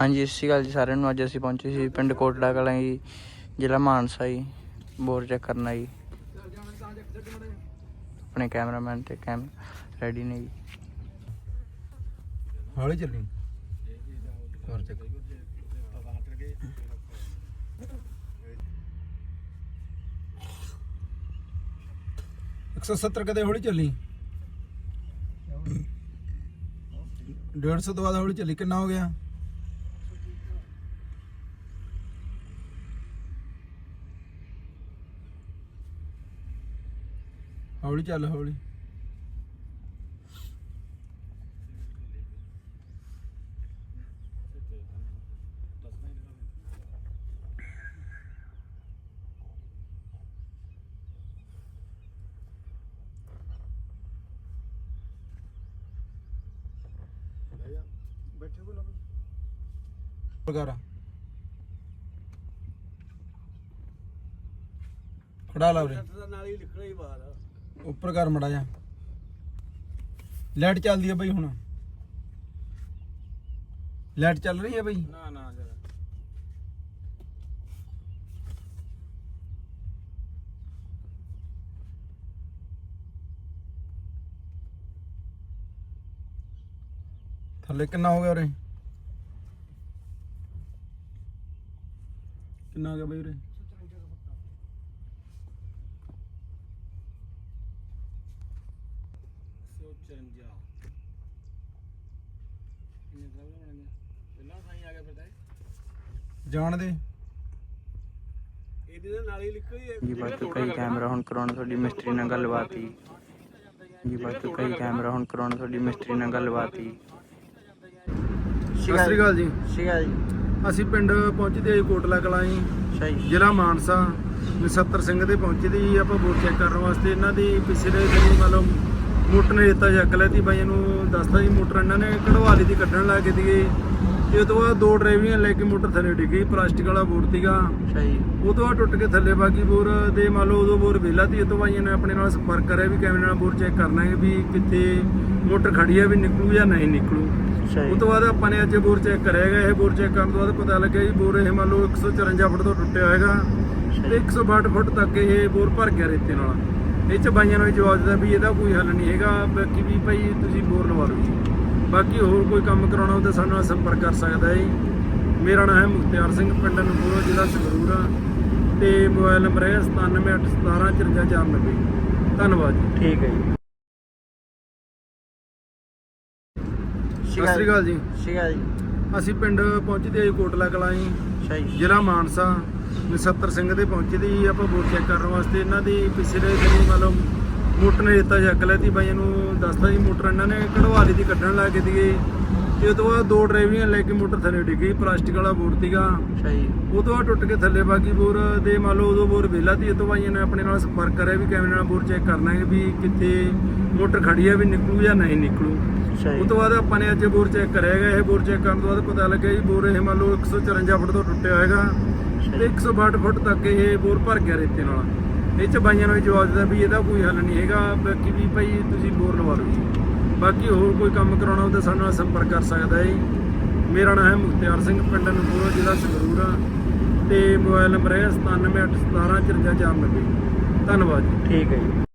ਹਾਂਜੀ, ਸਤਿ ਸ਼੍ਰੀ ਅਕਾਲ ਜੀ ਸਾਰਿਆਂ ਨੂੰ। ਅੱਜ ਅਸੀਂ ਪਹੁੰਚੇ ਸੀ ਪਿੰਡ ਕੋਟੜਾ ਕਲਾਂ ਜੀ, ਜ਼ਿਲ੍ਹਾ ਮਾਨਸਾ ਜੀ, ਬੋਰ ਚੈੱਕ ਕਰਨਾ ਜੀ ਆਪਣੇ ਕੈਮਰਾਮੈਨ ਤੇ ਕੈਮ ਰੈਡੀ ਨੇ ਜੀ। ਹੌਲੀ ਚੱਲੀ। ਹੋਰ ਚੱਕ। ਇੱਕ ਸੌ ਸੱਤਰ ਕਦੇ ਹੌਲੀ ਚੱਲੀ। 150 ਤੋਂ ਬਾਅਦ ਹੌਲੀ ਚੱਲੀ। ਕਿੰਨਾ ਹੋ ਗਿਆ? ਹੌਲੀ ਚੱਲ ਹੌਲੀ। ਬੈਠੇ ਕੋਲ ਵਗਾਰਾ। ਖੜਾ ਲਾ ਉਰੇ। ਨਾਲੀ ਨਿਕਲੇ ਹੀ ਬਾਹਰ। ਉੱਪਰ ਕਰ ਮੜਾ ਜਾ। ਲਾਈਟ ਚੱਲਦੀ ਹੈ ਬਈ ਹੁਣ। ਲਾਈਟ ਚੱਲ ਰਹੀ ਹੈ ਬਈ? ਨਾ ਨਾ ਜਰਾ ਥੱਲੇ ਕਿੰਨਾ ਹੋ ਗਿਆ ਉਰੇ? ਕਿੰਨਾ ਹੋ ਗਿਆ ਬਈ ਉਰੇ? ਸੌ ਚਰੰਜਾ ਕਿੰਨੇ ਦਾ ਬਣ ਗਿਆ ਪਹਿਲਾਂ ਸਾਈ ਆ ਗਿਆ ਫਿਰ ਤਾਂ ਇਹ। ਜਾਣ ਦੇ ਇਹਦੀ ਨਾਲੀ ਨਿਕਲੀ ਹੈ ਜੀ ਬਾਕੀ ਕਈ ਕੈਮਰਾ ਹੁਣ ਕਰਾਉਣਾ ਤੁਹਾਡੀ ਮਿਸਤਰੀ ਨਾਲ ਗੱਲਬਾਤ ਜੀ ਜੀ ਬਾਕੀ ਕਈ ਕੈਮਰਾ ਹੁਣ ਕਰਾਉਣਾ ਤੁਹਾਡੀ ਮਿਸਤਰੀ ਨਾਲ ਗੱਲਬਾਤ ਜੀ ਸਤਿ ਸ੍ਰੀ ਅਕਾਲ ਜੀ। ਸਤਿ ਸ਼੍ਰੀ ਅਕਾਲ ਜੀ। ਅਸੀਂ ਪਿੰਡ ਪਹੁੰਚਦੇ ਕੋਟਲਾ ਕਲਾਂ ਜੀ। ਸਹੀ ਜ਼ਿਲ੍ਹਾ ਮਾਨਸਾ। ਨਛੱਤਰ ਸਿੰਘ ਦੇ ਪਹੁੰਚੇ ਦੀ ਜੀ ਆਪਾਂ ਚੈੱਕ ਕਰਨ ਵਾਸਤੇ। ਇਹਨਾਂ ਦੀ ਪਿਛਲੇ ਦਿਨੀ ਮਤਲਬ ਮੋਟਰ ਨੇ ਦਿੱਤਾ ਚੱਕ ਲਿਆ ਤੀ ਬਾਈ ਨੂੰ ਦੱਸਦਾ ਜੀ ਮੋਟਰ ਇਹਨਾਂ ਨੇ ਕਢਵਾ ਲਈ ਦੀ ਕੱਢਣ ਲੱਗ ਗਏ ਸੀਗੇ। ਤੇ ਉਹ ਤੋਂ ਬਾਅਦ ਦੋ ਡਰਾਈਵੀਆਂ ਲੈ ਕੇ ਮੋਟਰ ਥੱਲੇ ਡਿੱਗੀ ਪਲਾਸਟਿਕ ਵਾਲਾ ਬੋਰ ਸੀਗਾ। ਸਹੀ। ਉਹ ਤੋਂ ਬਾਅਦ ਟੁੱਟ ਕੇ ਥੱਲੇ ਬਾਕੀ ਬੋਰ ਦੇ ਮੰਨ ਲਓ ਉਦੋਂ ਬੋਰ ਵਿਹਲਾ ਤੀ ਉਹ ਤੋਂ ਬਾਈਆਂ ਨੇ ਆਪਣੇ ਨਾਲ ਸੰਪਰਕ ਕਰਿਆ ਵੀ ਕੈਮਰੇ ਨਾਲ ਬੋਰ ਚੈੱਕ ਕਰਨਾ ਹੈ ਵੀ ਕਿੱਥੇ ਮੋਟਰ ਖੜੀ ਹੈ ਵੀ ਨਿਕਲੂ ਜਾਂ ਨਹੀਂ ਨਿਕਲੂ। ਉਹ ਤੋਂ ਬਾਅਦ ਆਪਾਂ ਨੇ ਅੱਜ ਬੋਰ ਚੈੱਕ ਕਰਿਆ ਹੈਗਾ ਇਹ ਬੋਰ ਚੈੱਕ ਕਰਨ ਤੋਂ ਬਾਅਦ ਪਤਾ ਲੱਗਿਆ ਜੀ ਬੋਰ ਇਹ ਮੰਨ ਲਓ 154 ਫੁੱਟ ਤੋਂ ਟੁੱਟਿਆ ਹੋਏਗਾ ਤੇ 162 ਫੁੱਟ ਤੱਕ ਇਹ ਬੋਰ ਭਰ ਗਿਆ ਰੇਤੇ ਨਾਲ। ਇਹ ਚ ਬਾਈਆਂ ਨੂੰ ਇਹ ਜਵਾਬ ਦਿੱਤਾ ਵੀ ਇਹਦਾ ਕੋਈ ਹੱਲ ਨਹੀਂ ਹੈਗਾ ਬਾਕੀ ਵੀ ਭਾਈ ਤੁਸੀਂ ਬੋਰ ਲਵਾ ਲਓ ਜੀ। ਬਾਕੀ ਹੋਰ ਕੋਈ ਕੰਮ ਕਰਾਉਣਾ ਹੋਵੇ ਤਾਂ ਸਾਡੇ ਨਾਲ ਸੰਪਰਕ ਕਰ ਸਕਦਾ ਹੈ ਮੇਰਾ ਨਾਮ ਹੈ ਮੁਖਤਿਆਰ ਸਿੰਘ ਪਿੰਡ ਨੂਰਪੁਰ ਜ਼ਿਲ੍ਹਾ ਸੰਗਰੂਰ ਆ। ਤੇ ਮੋਬਾਈਲ ਨੰਬਰ ਹੈ 9781175490 ਧੰਨਵਾਦ ਜੀ। ਠੀਕ ਹੈ ਜੀ। ਸਤਿ ਸ੍ਰੀ ਅਕਾਲ ਜੀ। ਜੀ। ਅਸੀਂ ਪਿੰਡ ਪਹੁੰਚਦੇ ਜੀ ਕੋਟਲਾ ਕਲਾਂ ਜੀ। ਜ਼ਿਲ੍ਹਾ ਮਾਨਸਾ। ਨਛੱਤਰ ਸਿੰਘ ਦੇ ਪਹੁੰਚੇ ਦੀ ਜੀ ਆਪਾਂ ਵੋਟ ਚੈੱਕ ਕਰਨ ਵਾਸਤੇ ਇਹਨਾਂ ਦੀ ਪਿਛਲੇ ਦਿਨੀ ਮਤਲਬ ਮੋਟਰ ਨੇ ਦਿੱਤਾ ਚੱਕ ਲਿਆ ਤੀ ਬਾਈਆਂ ਨੂੰ ਦੱਸਦਾ ਜੀ ਮੋਟਰ ਇਹਨਾਂ ਨੇ ਕਢਵਾ ਲਈ ਦੀ ਕੱਢਣ ਲੱਗ ਗਏ ਸੀਗੇ। ਤੇ ਉਹ ਤੋਂ ਬਾਅਦ ਦੋ ਡਰਾਈਵੀਆਂ ਲੈ ਕੇ ਮੋਟਰ ਥੱਲੇ ਡਿੱਗੀ ਪਲਾਸਟਿਕ ਵਾਲਾ ਬੋਰ ਸੀਗਾ। ਸਹੀ ਉਹ ਤੋਂ ਬਾਅਦ ਟੁੱਟ ਕੇ ਥੱਲੇ ਬਾਕੀ ਬੋਰ ਦੇ ਮੰਨ ਲਓ ਉਦੋਂ ਬੋਰ ਵਿਹਲਾ ਤੀ ਉਹ ਤੋਂ ਬਾਈਆਂ ਨੇ ਆਪਣੇ ਨਾਲ ਸੰਪਰਕ ਕਰਿਆ ਵੀ ਕੈਮਰੇ ਨਾਲ ਬੋਰ ਚੈੱਕ ਕਰਨਾ ਹੈ ਵੀ ਕਿੱਥੇ ਮੋਟਰ ਖੜੀ ਹੈ ਵੀ ਨਿਕਲੂ ਜਾਂ ਨਹੀਂ ਨਿਕਲੂ। ਉਹ ਤੋਂ ਬਾਅਦ ਆਪਾਂ ਨੇ ਅੱਜ ਬੋਰ ਚੈੱਕ ਕਰਿਆ ਹੈਗਾ ਇਹ ਬੋਰ ਚੈੱਕ ਕਰਨ ਤੋਂ ਬਾਅਦ ਪਤਾ ਲੱਗਿਆ ਜੀ ਬੋਰ ਇਹ ਮੰਨ ਲਓ 154 ਫੁੱਟ ਤੋਂ ਟੁੱਟਿਆ ਹੋਏਗਾ ਤੇ 162 ਫੁੱਟ ਤੱਕ ਇਹ ਬੋਰ ਭਰ ਗਿਆ ਰੇਤੇ ਨਾਲ। ਇਹ ਚ ਬਾਈਆਂ ਨੂੰ ਵੀ ਜਵਾਬ ਦਿੱਤਾ ਵੀ ਇਹਦਾ ਕੋਈ ਹੱਲ ਨਹੀਂ ਹੈਗਾ। ਬਾਕੀ ਵੀ ਭਾਈ ਤੁਸੀਂ ਬੋਰ ਲਵਾ ਲਓ ਜੀ। ਬਾਕੀ ਹੋਰ ਕੋਈ ਕੰਮ ਕਰਾਉਣਾ ਹੋਵੇ ਤਾਂ ਸਾਡੇ ਨਾਲ ਸੰਪਰਕ ਕਰ ਸਕਦਾ ਹੈ ਜੀ। ਮੇਰਾ ਨਾਮ ਹੈ ਮੁਖਤਿਆਰ ਸਿੰਘ, ਪਿੰਡ ਨੂਰਪੁਰ ਜ਼ਿਲ੍ਹਾ ਸੰਗਰੂਰ ਆ। ਤੇ ਮੋਬਾਈਲ ਨੰਬਰ ਹੈ 9781175490 ਧੰਨਵਾਦ ਜੀ। ਠੀਕ ਹੈ ਜੀ।